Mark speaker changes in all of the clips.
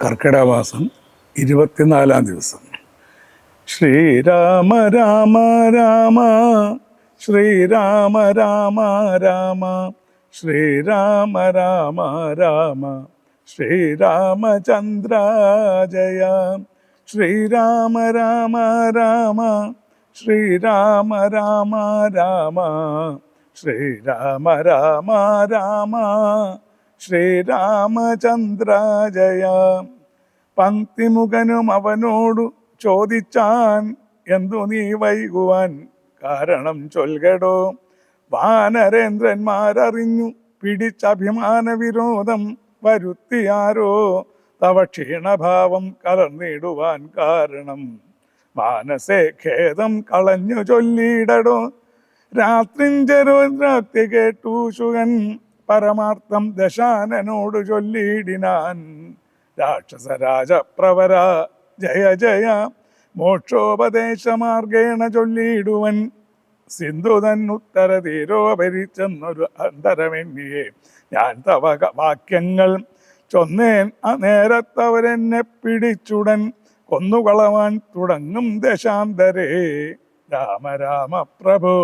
Speaker 1: കർക്കിടക മാസം ഇരുപത്തിനാലാം ദിവസം. ശ്രീരാമ രാമ രാമ ശ്രീരാമ രാമ രാമ ശ്രീരാമ രാമ രാമ ശ്രീരാമചന്ദ്ര ജയ ശ്രീരാമ രാമ രാമ ശ്രീരാമ രാമ രാമ ശ്രീരാമ രാമ രാമ. ശ്രീരാമചന്ദ്ര ജയ പങ്ക്തിമുഖനും അവനോടു ചോദിച്ചാൻ എന്തു നീ വൈകുവാൻ? കാരണം ചൊൽകടോ. വാനരേന്ദ്രന്മാരറിഞ്ഞു പിടിച്ചഭിമാന വിരോധം വരുത്തിയാരോ? തവ ക്ഷീണഭാവം കലർന്നിടുവാൻ കാരണം. മാനസേ ഖേദം കളഞ്ഞു ചൊല്ലിയിടടോ. രാത്രിഞ്ചരോദ്രാക്തി കേട്ടു ശുഗൻ. പരമാർത്ഥം ദശാനനോട് ചൊല്ലിയിടിനാൻ. രാക്ഷസരാജ പ്രവര ജയ ജയ മോക്ഷോപദേശമാർഗേണ ചൊല്ലിയിടുവൻ. സിന്ധു തന്നുത്തര തീരോപരിച്ചെന്നൊരു അന്തരമെണ്ണിയെ ഞാൻ തവ വാക്യങ്ങൾ ചൊന്നേൻ. ആ നേരത്തവരെന്നെ പിടിച്ചുടൻ കൊന്നുകളവാൻ തുടങ്ങും ദശാന്തരേ. രാമ രാമ പ്രഭു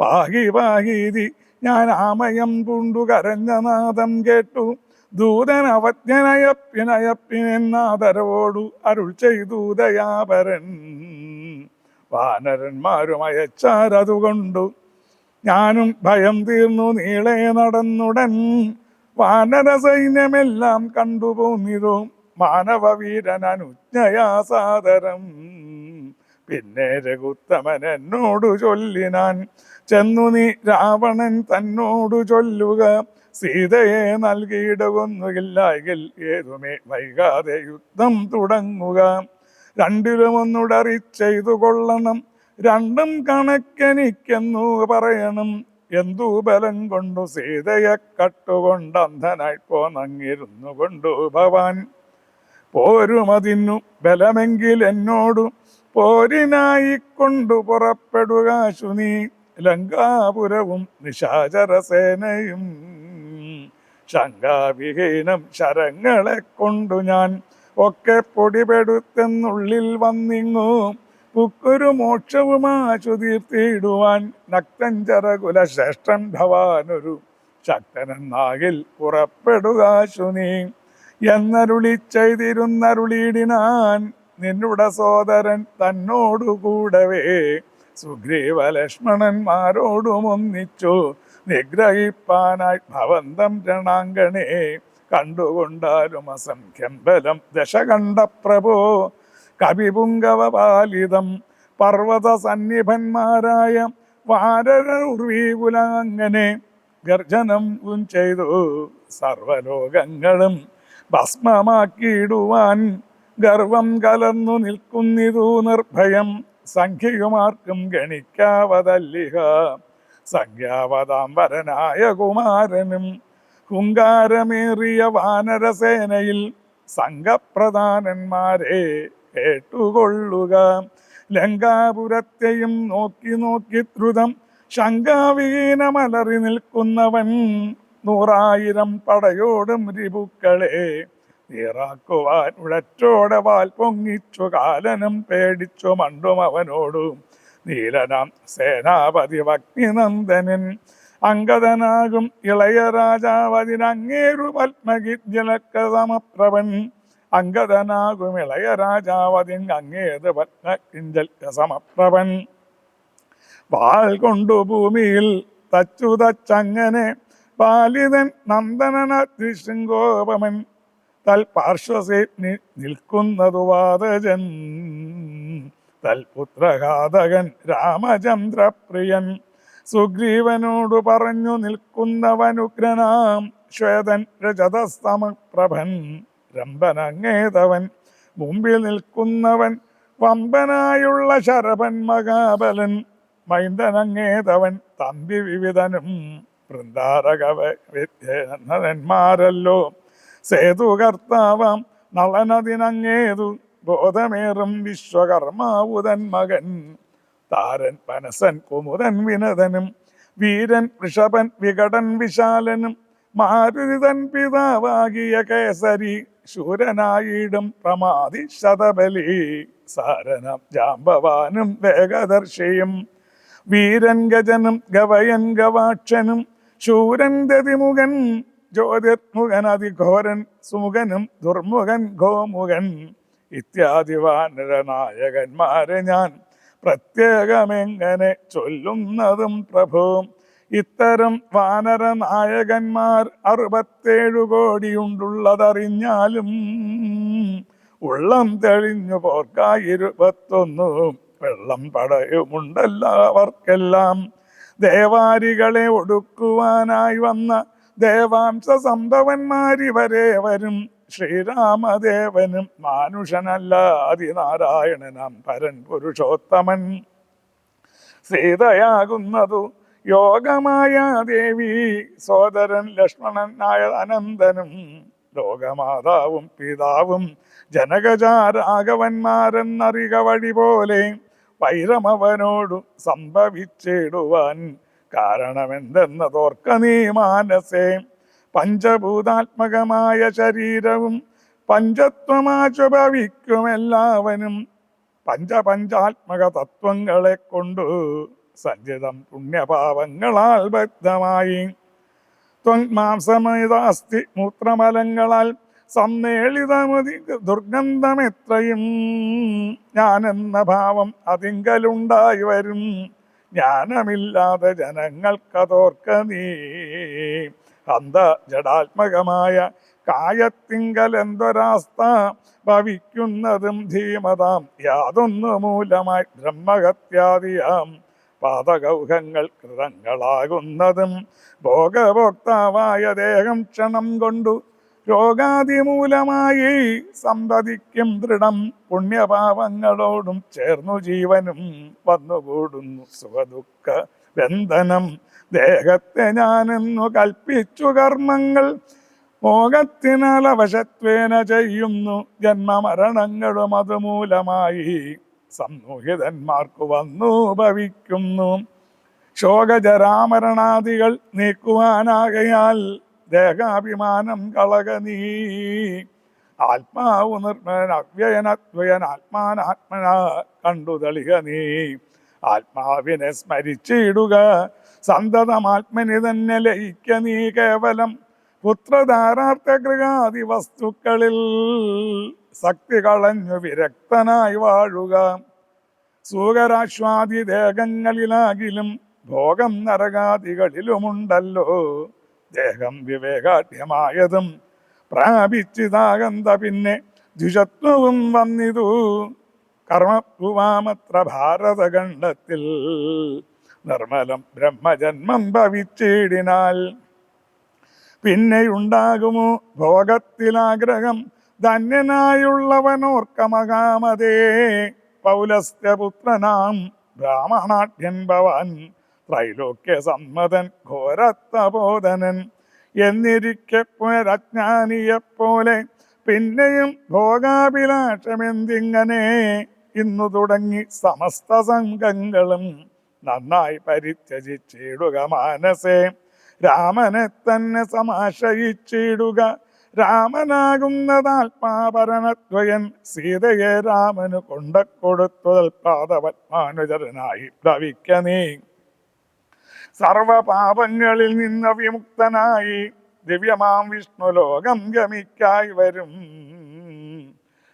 Speaker 1: പാഹി പാഹീതി ഞാൻ ആമയം പൂണ്ടു കരഞ്ഞ നാദം കേട്ടു. ദൂതൻ അവജ്ഞനയപ്പിനയപ്പിനെന്നാദരവോടു അരുൾ ചെയ്തു ദയാപരൻ. വാനരന്മാരും അയച്ചാരതുകൊണ്ടു ഞാനും ഭയം തീർന്നു നീളെ നടന്നുടൻ. വാനര സൈന്യമെല്ലാം കണ്ടുപോന്നിരു. മാനവവീരൻ അനുജ്ഞയാ സാദരം. പിന്നെ രഘുത്തമൻ എന്നോടു ചൊല്ലിനാൻ. ചെന്നു നീ രാവണൻ തന്നോടു ചൊല്ലുക. സീതയെ നൽകിയിടകൊന്നുകില്ലായെങ്കിൽ ഏതുമേ വൈകാതെ യുദ്ധം തുടങ്ങുക. രണ്ടിലും ഒന്നുടറി ചെയ്തു കൊള്ളണം. രണ്ടും കണക്കെനിക്കെന്നു പറയണം. എന്തു ബലം കൊണ്ടു സീതയെ കട്ടുകൊണ്ട് അന്ധനായി പോന്നങ്ങിരുന്നു കൊണ്ടു ഭവാൻ. പോരുമതിന്നു ബലമെങ്കിൽ എന്നോടു പോരിനായി കൊണ്ടു പുറപ്പെടുക ശുനി. ലങ്കാപുരവും നിശാചരസേനയും ശങ്കാവിഹീനം ശരങ്ങളെ കൊണ്ടു ഞാൻ ഒക്കെ പൊടിപെടുത്തെന്നുള്ളിൽ വന്നിങ്ങു. പുക്കൊരു മോക്ഷവുമാശു തീർത്തിയിടുവാൻ നക്തഞ്ചരകുല ശ്രേഷ്ഠൻ ഭവാനൊരു ശക്തനെന്നാകിൽ പുറപ്പെടുക ശുനി. എന്നരുളി ചെയ്തിരുന്നരുളിയിടിനാൻ നിന്നുടെ സോദരൻ തന്നോടു കൂടവേ സുഗ്രീവ ലക്ഷ്മണന്മാരോടും ഒന്നിച്ചു നിഗ്രഹിപ്പാനായി ഭവന്തം രണാങ്കണേ കണ്ടുകൊണ്ടാലും അസംഖ്യം ബലം ദശകണ്ഠ പ്രഭോ കവിപുങ്കവ പാലിതം പർവത സന്നിഭന്മാരായ വാരര ഉർവീകുലങ്ങനെ ഗർജനം ചെയ്തു. സർവലോകങ്ങളും ഭസ്മമാക്കിയിടുവാൻ ഗർവം കലർന്നു നിൽക്കുന്നിതു നിർഭയം. സംഖ്യയുമാർക്കും ഗണിക്കാവതല്ലിഹ. സംഖ്യാവതാം വരനായ കുമാരനും ഹുങ്കാരമേറിയ വാനരസേനയിൽ സംഘപ്രധാനന്മാരെ കേട്ടുകൊള്ളുക ലങ്കാപുരത്തെയും നോക്കി നോക്കി ദ്രുതം ശങ്കാവിഹീനമലറി നിൽക്കുന്നവൻ നൂറായിരം പടയോടും രിപുക്കളെ നീറാക്കുവാൻ ഉഴറ്റോടെ വാൽ പൊങ്ങിച്ചു കാലനും പേടിച്ചു മണ്ടും അവനോടും. നീലനാം സേനാപതി ഭക്തിനന്ദനൻ അങ്കദനാകും ഇളയ രാജാവതിനങ്ങേരു പത്മകി ജലക്കസമപ്രവൻ അങ്കദനാകും ഇളയ രാജാവതിൻ അങ്ങേത് പത്മകിഞ്ചൽ സമപ്രഭൻ വാൾ കൊണ്ടു ഭൂമിയിൽ തച്ചു തച്ചങ്ങനെ പാലിതൻ നന്ദനന ശൃംഗോപമൻ തൽ പാർശ്വസേനി തൽപുത്രഘാതകൻ രാമചന്ദ്രപ്രിയൻ സുഗ്രീവനോട് പറഞ്ഞു നിൽക്കുന്നവനുഗ്രനാം ശ്വേതൻ രജതസ്തമപ്രഭൻ രംഭനങ്ങേതവൻ മുമ്പിൽ നിൽക്കുന്നവൻ വമ്പനായുള്ള ശരഭൻ മഹാബലൻ മൈന്ദനങ്ങേതവൻ തമ്പി വിവിധനും വൃന്ദാരകവന്മാരല്ലോ സേതുകർത്താവാം നളനതിനങ്ങേതു ബോധമേറും വിശ്വകർമാവുതൻ മകൻ. താരൻ പനസൻ കുമുദൻ വിനതനും വീരൻ ഋഷഭൻ വികടൻ വിശാലനും മാരുതി തൻ പിതാവാകിയ കേസരി ശൂരനായിടും പ്രമാതി ശതബലി. സാരനം ജാമ്പവാനും വേഗദർശിയും വീരൻ ഗജനും ഗവയൻ ഗവാക്ഷനും ശൂരൻ ദതിമുഖൻ ജ്യോതിർമുഖൻ അതിഘോരൻ സുമുഖനും ദുർമുഖൻ ഗോമുഖൻ. ഇത്യാദി വാനരനായകന്മാരെ ഞാൻ പ്രത്യേകമെങ്ങനെ ചൊല്ലുന്നതും പ്രഭു? ഇത്തരം വാനര നായകന്മാർ അറുപത്തേഴു കോടിയുണ്ടുള്ളതറിഞ്ഞാലും ഉള്ളം തെളിഞ്ഞു പോർക്കായിരുപത്തൊന്നു വെള്ളം പടയുമുണ്ടല്ലാവർക്കെല്ലാം ദേവാരികളെ ഒടുക്കുവാനായി വന്ന ദേവാംശ സംഭവന്മാരിവരെ വരും. ശ്രീരാമദേവനും മാനുഷനല്ല അതിനാരായണനാം പരൻ പുരുഷോത്തമൻ. സീതയാകുന്നതു യോഗമായ ദേവി സോദരൻ ലക്ഷ്മണനായ അനന്തനും ലോകമാതാവും പിതാവും ജനകജാരാഘവന്മാരെന്നറിക വഴി പോലെ വൈരമവനോടു സംഭവിച്ചിടുവാൻ കാരണമെന്തെന്നതോർക്ക നീ മാനസേ. പഞ്ചഭൂതാത്മകമായ ശരീരവും പഞ്ചത്വമാച്ചു ഭവിക്കുമെല്ലാവനും പഞ്ചപഞ്ചാത്മക തത്വങ്ങളെ കൊണ്ടു സഞ്ചിതം പുണ്യപാപങ്ങളാൽ ബദ്ധമായി. ത്വന്മാംസമേതാസ്തി മൂത്രമലങ്ങളാൽ സമ്മേളിതമതി ദുർഗന്ധമെത്രയും ഞാനെന്ന ഭാവം അതിങ്കലുണ്ടായി വരും. ജ്ഞാനമില്ലാതെ ജനങ്ങൾക്കതോർക്ക നീ. അന്ത ജഡാത്മകമായ കായത്തിങ്കൽ എന്തൊരാസ്ത ഭവിക്കുന്നതും ധീമതാം. യാതൊന്നു മൂലമായി ബ്രഹ്മഹത്യാദിയാം. പാതകൗഹങ്ങൾ കൃതങ്ങളാകുന്നതും ഭോഗഭോക്താവായ ദേഹം ക്ഷണം കൊണ്ടു രോഗാതിമൂലമായി സമ്പതിക്കും ദൃഢം പുണ്യപാപങ്ങളോടും ചേർന്നു ജീവനും വന്നുകൂടുന്നു സുഖദുഃഖ ബന്ധനം. ദേഹത്തെ ഞാനെന്നു കൽപ്പിച്ചു കർമ്മങ്ങൾ. മോഹത്തിനാൽ അവശത്വേന ചെയ്യുന്നു. ജന്മമരണങ്ങളും അതുമൂലമായി സംമോഹിതന്മാർക്ക് വന്നു ഭവിക്കുന്നു. ശോകജരാമരണാദികൾ നീക്കുവാനാകയാൽ ദേഹാഭിമാനം കളക നീ. ആത്മാവ് ആത്മാനാത്മന കണ്ടു തളിക നീ. ആത്മാവിനെ സ്മരിച്ചിടുക സന്തതം ആത്മനി തന്നെ ലയിക്ക നീ. കേവലം പുത്രധാരാർത്ഥ ഗൃഹാദി വസ്തുക്കളിൽ ശക്തി കളഞ്ഞു വിരക്തനായി വാഴുക. സൂകരാശ്വാദി ദേഹങ്ങളിലാകിലും ഭോഗം നരകാദികളിലുമുണ്ടല്ലോ. ദേഹം വിവേകാഢ്യമായതും പ്രാപിച്ചിതാകന്ത പിന്നെ ദ്വിഷത്വവും വന്നിതു. കർമ്മഭുവാമത്ര ഭാരതഖണ്ഡത്തിൽ നിർമ്മലം ബ്രഹ്മജന്മം ഭവിച്ചിടിനാൽ. പിന്നെയുണ്ടാകുമോ ഭോഗത്തിലാഗ്രഹം? ധന്യനായുള്ളവനോർക്കമകാമതേ. പൗലസ്ത്യപുത്രനാം ബ്രാഹ്മണാഢ്യൻ ഭവാൻ ത്രൈലോക്യ സമ്മതൻ ഘോരത്തബോധനൻ എന്നിരിക്കെ പുനരജ്ഞാനിയെപ്പോലെ പിന്നെയും ഭോഗാഭിലാഷമെന്തിങ്ങനെ? ഇന്നു തുടങ്ങി സമസ്ത സംഘങ്ങളും നന്നായി പരിത്യജിച്ചിടുക മാനസേ. രാമനെ തന്നെ സമാശയിച്ചിടുക രാമനാകുന്നതാത്മാപരണദ്വയൻ സീതയെ രാമനു കൊണ്ടക്കൊടുത്തൽ പാദപത്മാനുചരനായി ഭവിക്ക നീ. സർവപാപങ്ങളിൽ നിന്ന് വിമുക്തനായി ദിവ്യമാം വിഷ്ണു ലോകം ഗമിക്കായി വരും.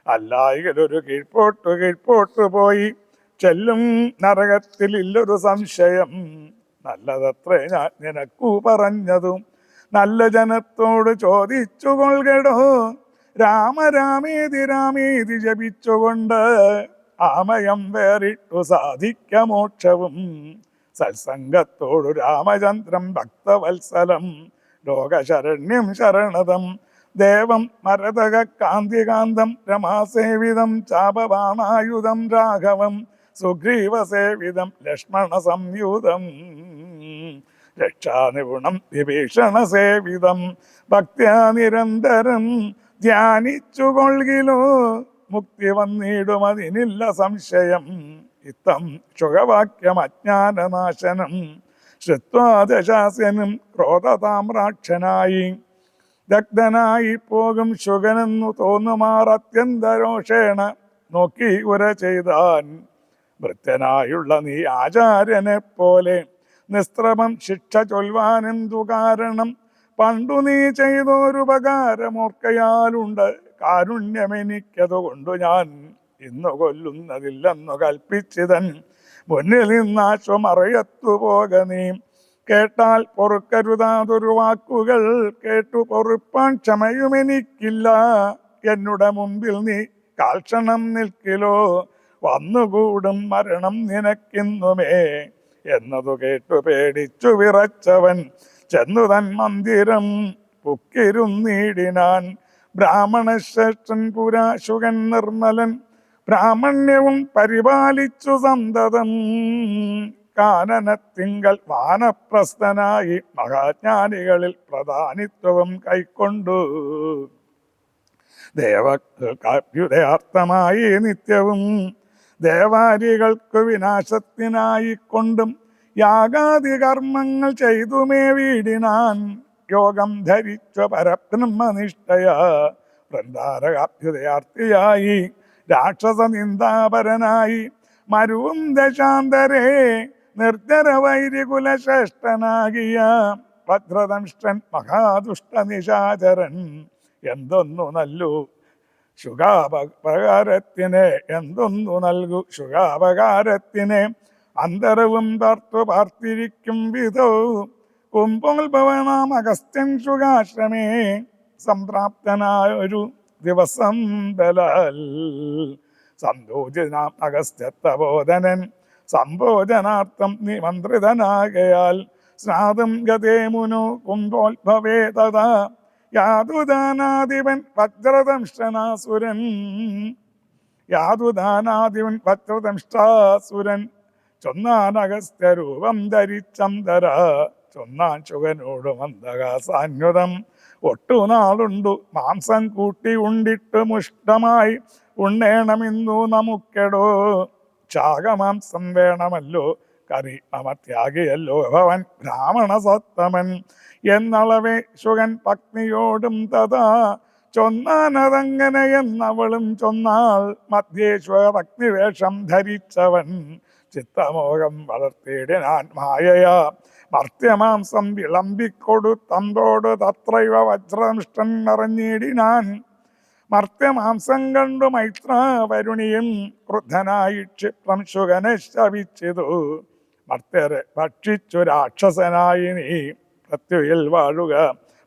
Speaker 1: അല്ലായകരൊരു കീഴ്പോട്ടു കീഴ്പോട്ടു പോയി ചെല്ലും നരകത്തിൽ ഇല്ലൊരു സംശയം. നല്ലതത്രേ ഞാൻ നിനക്കു പറഞ്ഞതും. നല്ല ജനത്തോട് ചോദിച്ചു കൊൾകടോ രാമരാമേതി രാമേതി ജപിച്ചുകൊണ്ട് ആമയം വേറിട്ടു സാധിക്ക മോക്ഷവും. സത്സംഗത്തോടു രാമചന്ദ്രം ഭക്തവത്സലം. ലോകശരണ്യം ശരണതം. ദേവം മരതക കാന്തികാന്തം രമാസേവിതം ചാപവാണായുധം രാഘവം സുഗ്രീവസേവിതം ലക്ഷ്മണ സംയുതം രക്ഷാനിപുണം വിഭീഷണ സേവിതം ഭക്ത്യാ ധ്യാനിച്ചുകൊള്ളിലോ മുക്തി വന്നിടും അതിനില്ല സംശയം. ഇത്തം ശുഖവാക്യം അജ്ഞാനനാശനം ശ്രുത്വാ ദശാസ്യനും ക്രോധതാമ്രാക്ഷനായി. ദഗ്ധനായി പോകും ശുഗനെന്നു തോന്നുമാർ അത്യന്തരോഷേണ നോക്കി ഉര ചെയ്താൻ. വൃത്യനായുള്ള നീ ആചാര്യനെ പോലെ നിസ്ത്രമം ശിക്ഷ ചൊൽവാനെന്തു കാരണം? പണ്ടു നീ ചെയ്തൊരുപകാരമോർക്കയാലുണ്ട് കാരുണ്യമെനിക്കതുകൊണ്ടു ഞാൻ ഇന്നു കൊല്ലുന്നതില്ലെന്നു കൽപ്പിച്ചിതൻ മുന്നിൽ നിന്നാശ്വമറയത്തു പോക നീ. കേട്ടാൽ പൊറുക്കരുതാതൊരു വാക്കുകൾ കേട്ടു പൊറുപ്പാൻ ക്ഷമയുമെനിക്കില്ല. എന്നുടെ മുമ്പിൽ നീ കാൽക്ഷണം നിൽക്കിലോ? വന്നുകൂടും മരണം നിനക്കിന്നുമേ. എന്നതു കേട്ടു പേടിച്ചു വിറച്ചവൻ ചെന്നു തൻ മന്ദിരം പുക്കിരുന്നീടിനാൻ. ബ്രാഹ്മണശ്രേഷ്ഠൻ പുരാശുകൻ നിർമ്മലൻ ബ്രാഹ്മണ്യവും പരിപാലിച്ചു സന്തതം കാനനത്തിങ്കൽ വാനപ്രസ്ഥനായി മഹാജ്ഞാനികളിൽ പ്രധാനിത്വവും കൈക്കൊണ്ടു. ദേവകാഭ്യുദയാർത്ഥമായി നിത്യവും ദേവാരികൾക്കു വിനാശത്തിനായി കൊണ്ടും യാഗാദി കർമ്മങ്ങൾ ചെയ്തുമേ വീടിനാൻ. യോഗം ധരിച്ച പരബ്രഹ്മനിഷ്ഠയ വൃന്ദാരകാഭ്യുദയാർത്ഥിയായി രാക്ഷസ നിന്ദാപരനായി മരുവും ദശാന്തരേ നിർജര വൈരികുലശ്രേഷ്ഠനാകിയ ഭദ്രദംഷ്ടൻ മഹാദുഷ്ട നിശാചരൻ എന്തൊന്നു നല്ലു? ശുഖാപകാരത്തിന് എന്തൊന്നു നൽകു? ശുഖാപകാരത്തിന് അന്തരവും തർത്തു പാർത്തിരിക്കും വിധോ. കുംഭോത്ഭവനാം അഗസ്ത്യൻ ശുഖാശ്രമേ സംപ്രാപ്തനായ ഒരു ദിവസം ബലാൽ. സന്തോചനാം അഗസ്ത്യത്തബോധനൻ സംഭോജനാർത്ഥം നിമന്ത്രിതനാകയാൽ. സ്നാതും ഗതേ മുനു കുംഭോത്ഭവേ തഥാ യാതുദാനാധിപൻ വജ്രദംഷ്ടനാസുരൻ. യാതുദാനാധിപൻ വജ്രദംഷ്ടാസുരൻ. ചൊന്നാൻ അഗസ്ത്യരൂപം ധരിച്ചന്തര ചൊന്നാൻ ശുഗനോട് മന്ദകാസാന്യുതം ഒട്ടുനാളുണ്ടു. മാംസം കൂട്ടി ഉണ്ടിട്ട് മുഷ്ടമായി ഉണ്ണേണമെന്നു നമുക്കെടോ. ചാകമാംസം വേണമല്ലോ. കറി അമത്യാഗിയല്ലോ ഭവൻ ബ്രാഹ്മണ സത്തമൻ. എന്നളവേ ശുഗൻ പത്നിയോടും തഥാ. ചൊന്നാനതങ്ങനെ എന്നവളും ചൊന്നാൽ മധ്യേശ്വര പത്നിവേഷം ധരിച്ചവൻ. ചിത്തമോഹം വളർത്തിയിടാൻ മായയാ. മർത്യമാംസം വിളമ്പിക്കൊടുത്തന്തോട് തത്രൈവ വജ്രനിഷ്ഠൻ നിറഞ്ഞിടിനാൻ. മർത്യമാംസം കണ്ടു മൈത്രാവരുണിയും ക്രുദ്ധനായി ക്ഷിപ്രം ശുഖനെ ശവിച്ചതു. മർത്യരെ ഭക്ഷിച്ചു രാക്ഷസനായി നീ പൃഥ്വിയിൽ വാഴുക.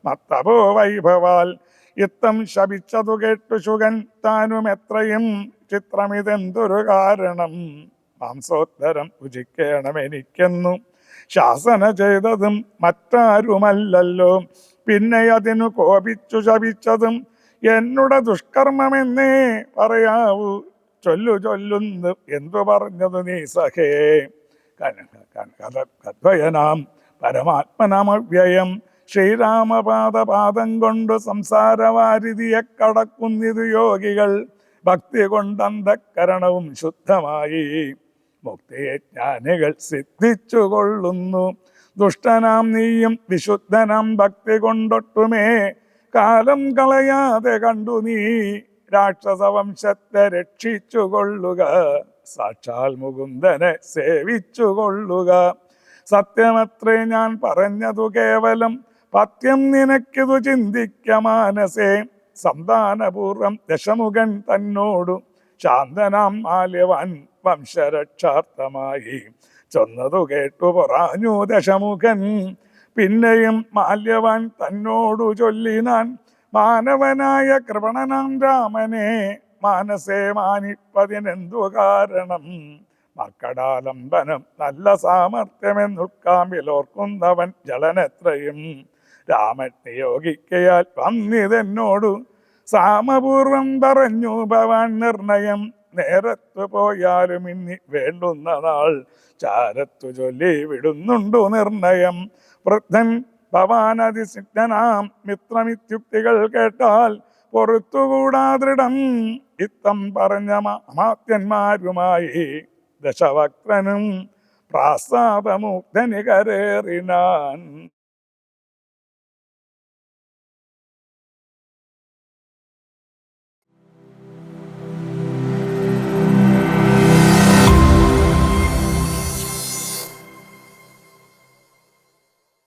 Speaker 1: മത്തപോ വൈഭവാൽ ഇത്തം ശപിച്ചതു കേട്ടു ശുഖൻ താനും എത്രയും ചിത്രമിതെന്തൊരു കാരണം? മാംസോത്തരം രുചിക്കണം എനിക്കെന്നു ശാസന ചെയ്തതും മറ്റാരുമല്ലല്ലോ. പിന്നെ അതിനു കോപിച്ചു ശപിച്ചതും എന്നുടെ ദുഷ്കർമ്മമെന്നേ പറയാവൂ. ചൊല്ലു ചൊല്ലുന്നു. എന്തു പറഞ്ഞത് നീ സഖേ? കഥയനാം പരമാത്മനമവ്യയം ശ്രീരാമപാദപാദം കൊണ്ട് സംസാരവാരിതിയെ കടക്കുന്നിതു യോഗികൾ. ഭക്തി കൊണ്ടന്തക്കരണവും ശുദ്ധമായി. മുക്തിയെ സിദ്ധിച്ചുകൊള്ളുന്നു. സിദ്ധിച്ചു കൊള്ളുന്നു ദുഷ്ടനാം നീയും വിശുദ്ധനാം ഭക്തി കൊണ്ടൊട്ടുമേ കാലം കളയാതെ കണ്ടു നീ രാക്ഷസവംശത്തെ രക്ഷിച്ചുകൊള്ളുക. രക്ഷിച്ചു കൊള്ളുക സാക്ഷാൽ മുകുന്ദനെ സേവിച്ചു കൊള്ളുക സത്യമത്രേ ഞാൻ പറഞ്ഞതു കേവലം പത്യം നിനക്കിതു ചിന്തിക്ക മാനസേ. സന്താനപൂർവം ദശമുഖൻ തന്നോടു ശാന്തനാം മാല്യവാൻ വംശരക്ഷാർത്ഥമായി. ചൊന്നതു കേട്ടു പൊറാഞ്ഞു ദശമുഖൻ. പിന്നെയും മാല്യവാൻ തന്നോടു ചൊല്ലിനാൻ മാനവനായ കൃപണനാം രാമനെ മാനസേ മാനിപ്പതിനെന്തു കാരണം? മക്കടാലംബനം നല്ല സാമർഥ്യമെന്നുൾക്കാമ്പിലോർക്കുന്നവൻ ജലനെത്രയും രാമൻ നിയോഗിക്കയാൽ വന്നിതെന്നോടു സാമപൂർവം പറഞ്ഞു ഭവാൻ നിർണയം. നേരത്തു പോയാലും ഇനി വേണ്ടുന്ന നാൾ ചാരത്തു ചൊല്ലി വിടുന്നുണ്ടു നിർണയം. വൃദ്ധൻ ഭവാനതിസിദ്ധനാം മിത്രമിത്യുക്തികൾ കേട്ടാൽ പൊറത്തുകൂടാ ദൃഢം. ഇത്തം പറഞ്ഞ മാത്യന്മാരുമായി ദശവക്രനും പ്രാസാദമുക്തനി കരേറിനാൻ